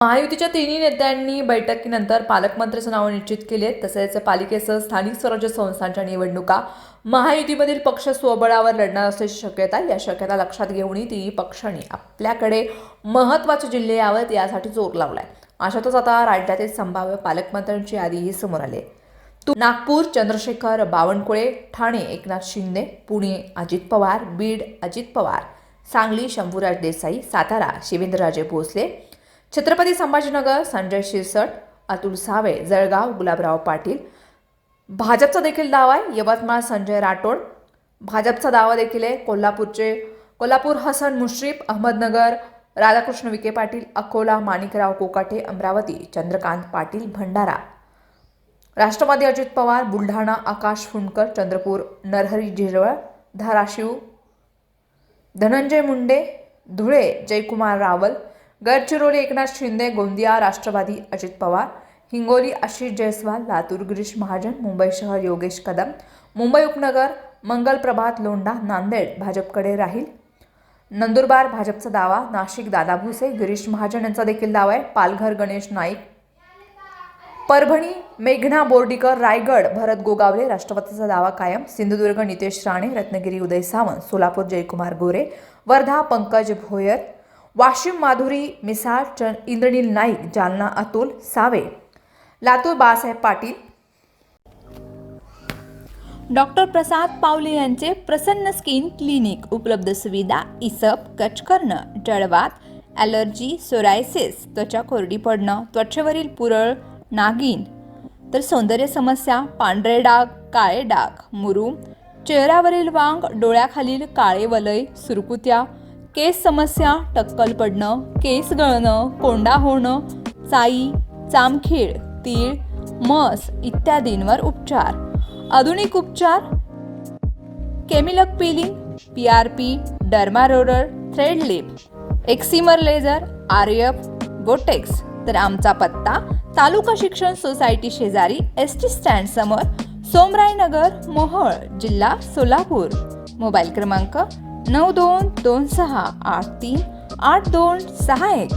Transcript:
महायुतीच्या तिन्ही नेत्यांनी बैठकीनंतर पालकमंत्र्यांचं नाव निश्चित केले. तसेच पालिकेसह स्थानिक स्वराज्य संस्थांच्या निवडणुका. महायुतीमधील पक्ष स्वबळावर लढणार असल्याची शक्यता या शक्यता लक्षात घेऊनही तिन्ही पक्षांनी आपल्याकडे महत्त्वाचे जिल्हे यावेत यासाठी जोर लावलाय. अशातच आता राज्यातील संभाव्य पालकमंत्र्यांची यादीही समोर आली तू नागपूर चंद्रशेखर बावनकुळे ठाणे एकनाथ शिंदे पुणे अजित पवार बीड अजित पवार सांगली शंभूराज देसाई सातारा शिवेंद्रराजे भोसले छत्रपती संभाजीनगर संजय शिरसट अतुल सावे जळगाव गुलाबराव पाटील. भाजपचा देखील दावा आहे. यवतमाळ संजय राठोड. भाजपचा दावा देखील आहे. कोल्हापूरचे कोल्हापूर हसन मुश्रीफ अहमदनगर राधाकृष्ण विखे पाटील अकोला माणिकराव कोकाटे अमरावती चंद्रकांत पाटील भंडारा. राष्ट्रवादी अजित पवार बुलढाणा आकाश फुंडकर चंद्रपूर नरहरी झिरवळ धाराशिव. धनंजय मुंडे धुळे जयकुमार रावल गडचिरोली एकनाथ शिंदे गोंदिया राष्ट्रवादी अजित पवार हिंगोली आशिष जयस्वाल लातूर गिरीश महाजन मुंबई शहर योगेश कदम मुंबई उपनगर मंगल प्रभात लोंढा नांदेड भाजपकडे राहील. नंदुरबार भाजपचा दावा नाशिक दादा भुसे गिरीश महाजन यांचा देखील दावा आहे. पालघर गणेश नाईक. परभणी मेघना बोर्डीकर रायगड भरत गोगावले राष्ट्रवादीचा दावा कायम. सिंधुदुर्ग नितेश राणे रत्नागिरी उदय सावंत सोलापूर जयकुमार गोरे वर्धा पंकज भोयर वाशिम माधुरी मिसाळ च इंद्रनील नाईक जालना अतुल सावे. लातूर बाळासाहेब पाटील. डॉक्टर प्रसाद पावले यांचे प्रसन्न स्किन क्लिनिक उपलब्ध सुविधा इसप कच करणं जळवात ॲलर्जी सोरायसिस त्वचा कोरडी पडणं त्वचेवरील पुरळ नागिन तर सौंदर्य समस्या पांढरे डाग काळे डाग मुरूम चेहऱ्यावरील वांग डोळ्याखालील काळे वलय सुरकुत्या केस समस्या टक्कल पडणं केस गळणं कोंडा होणं चाई चामखीळ तीळ मस इत्यादींवर उपचार. आधुनिक उपचार केमिलक peeling P R P derma roller thread lift excimer laser आर्यप Botox तर आमचा पत्ता तालुका शिक्षण सोसायटी शेजारी एस टी स्टँड समोर सोमरायनगर मोहोळ जिल्हा सोलापूर. मोबाईल क्रमांक नऊ दोन दोन सहा आठ तीन आठ दोन सहा एक.